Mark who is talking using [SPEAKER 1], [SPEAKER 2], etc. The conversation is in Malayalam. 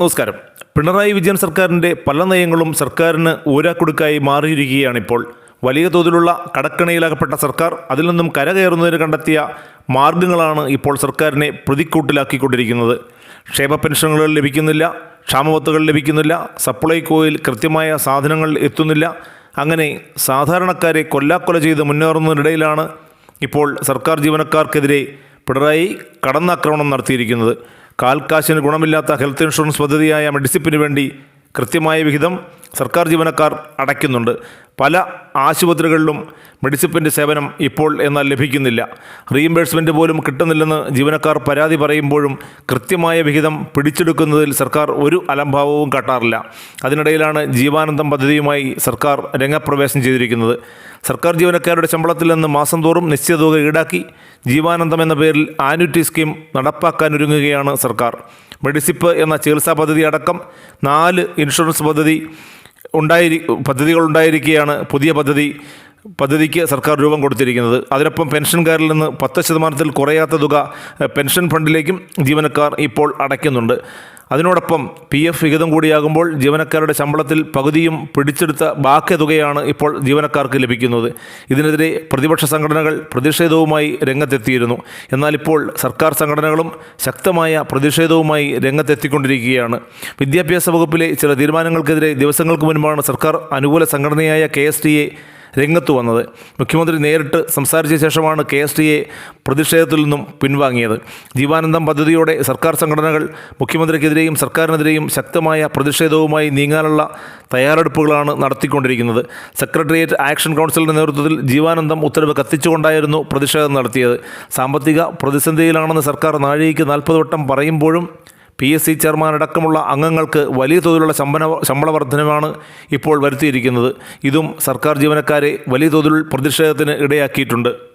[SPEAKER 1] നമസ്കാരം. പിണറായി വിജയൻ സർക്കാരിന്റെ പല നയങ്ങളും സർക്കാരിന് ഊരാക്കുടുക്കായി മാറിയിരിക്കുകയാണിപ്പോൾ. വലിയ തോതിലുള്ള കടക്കണിയിലകപ്പെട്ട സർക്കാർ അതിൽ നിന്നും കരകയറുന്നതിന് കണ്ടെത്തിയ മാർഗങ്ങളാണ് ഇപ്പോൾ സർക്കാരിനെ പ്രതിക്കൂട്ടിലാക്കിക്കൊണ്ടിരിക്കുന്നത്. ക്ഷേമ പെൻഷനുകൾ ലഭിക്കുന്നില്ല ക്ഷാമവത്തുകൾ ലഭിക്കുന്നില്ല സപ്ലൈകോയിൽ കൃത്യമായ സാധനങ്ങൾ എത്തുന്നില്ല. അങ്ങനെ സാധാരണക്കാരെ കൊല്ലാക്കൊല ചെയ്ത് മുന്നേറുന്നതിനിടയിലാണ് ഇപ്പോൾ സർക്കാർ ജീവനക്കാർക്കെതിരെ പിണറായി കടന്നാക്രമണം നടത്തിയിരിക്കുന്നത്. കാൽക്കാശിന് ഗുണമില്ലാത്ത ഹെൽത്ത് ഇൻഷുറൻസ് പദ്ധതിയായ മെഡിസിപ്പിന് വേണ്ടി കൃത്യമായ വിഹിതം സർക്കാർ ജീവനക്കാർ അടയ്ക്കുന്നുണ്ട്. പല ആശുപത്രികളിലും മെഡിസിപ്പിന്റെ സേവനം ഇപ്പോൾ എന്നാൽ ലഭിക്കുന്നില്ല. റീഇംബേഴ്സ്മെന്റ് പോലും കിട്ടുന്നില്ലെന്ന് ജീവനക്കാർ പരാതി പറയുമ്പോഴും കൃത്യമായ വിഹിതം പിടിച്ചെടുക്കുന്നതിൽ സർക്കാർ ഒരു അലംഭാവവും കാട്ടാറില്ല. അതിനിടയിലാണ് ജീവാനന്ദം പദ്ധതിയുമായി സർക്കാർ രംഗപ്രവേശം ചെയ്തിരിക്കുന്നത്. സർക്കാർ ജീവനക്കാരുടെ ശമ്പളത്തിൽ നിന്ന് മാസം തോറും നിശ്ചിത തുക ഈടാക്കി ജീവാനന്ദം എന്ന പേരിൽ ആനുറ്റി സ്കീം നടപ്പാക്കാനൊരുങ്ങുകയാണ് സർക്കാർ. മെഡിസിപ്പ് എന്ന ചികിത്സാ പദ്ധതി അടക്കം നാല് ഇൻഷുറൻസ് പദ്ധതി ഉണ്ടായിരി പദ്ധതികൾ ഉണ്ടായിരിക്കുകയാണ് പുതിയ പദ്ധതി പദ്ധതിക്ക് സർക്കാർ രൂപം കൊടുത്തിരിക്കുന്നത്. അതിനൊപ്പം പെൻഷൻകാരിൽ നിന്ന് പത്ത് ശതമാനത്തിൽ കുറയാത്ത തുക പെൻഷൻ ഫണ്ടിലേക്കും ജീവനക്കാർ ഇപ്പോൾ അടയ്ക്കുന്നുണ്ട്. അതിനോടൊപ്പം പി എഫ് വിഹിതം കൂടിയാകുമ്പോൾ ജീവനക്കാരുടെ ശമ്പളത്തിൽ പകുതിയും പിടിച്ചെടുത്ത ബാക്കി തുകയാണ് ഇപ്പോൾ ജീവനക്കാർക്ക് ലഭിക്കുന്നത്. ഇതിനെതിരെ പ്രതിപക്ഷ സംഘടനകൾ പ്രതിഷേധവുമായി രംഗത്തെത്തിയിരുന്നു. എന്നാൽ ഇപ്പോൾ സർക്കാർ സംഘടനകളും ശക്തമായ പ്രതിഷേധവുമായി രംഗത്തെത്തിക്കൊണ്ടിരിക്കുകയാണ്. വിദ്യാഭ്യാസ വകുപ്പിലെ ചില തീരുമാനങ്ങൾക്കെതിരെ ദിവസങ്ങൾക്ക് മുൻപാണ് സർക്കാർ അനുകൂല സംഘടനയായ കെ എസ് ടി എ രംഗത്ത് വന്നത്. മുഖ്യമന്ത്രി നേരിട്ട് സംസാരിച്ച ശേഷമാണ് കെ എസ് ടി എ പ്രതിഷേധത്തിൽ നിന്നും പിൻവാങ്ങിയത്. ജീവാനന്ദം പദ്ധതിയോടെ സർക്കാർ സംഘടനകൾ മുഖ്യമന്ത്രിക്കെതിരെയും സർക്കാരിനെതിരെയും ശക്തമായ പ്രതിഷേധവുമായി നീങ്ങാനുള്ള തയ്യാറെടുപ്പുകളാണ് നടത്തിക്കൊണ്ടിരിക്കുന്നത്. സെക്രട്ടേറിയറ്റ് ആക്ഷൻ കൗൺസിലിന്റെ നേതൃത്വത്തിൽ ജീവാനന്ദം ഉത്തരവ് കത്തിച്ചുകൊണ്ടായിരുന്നു പ്രതിഷേധം നടത്തിയത്. സാമ്പത്തിക പ്രതിസന്ധിയിലാണെന്ന് സർക്കാർ നാഴികയ്ക്ക് നാൽപ്പത് വട്ടം പറയുമ്പോഴും പി എസ് സി ചെയർമാൻ അടക്കമുള്ള അംഗങ്ങൾക്ക് വലിയ തോതിലുള്ള ശമ്പന ശമ്പള വർധനമാണ് ഇപ്പോൾ വരുത്തിയിരിക്കുന്നത്. ഇതും സർക്കാർ ജീവനക്കാരെ വലിയ തോതിൽ പ്രതിഷേധത്തിന് ഇടയാക്കിയിട്ടുണ്ട്.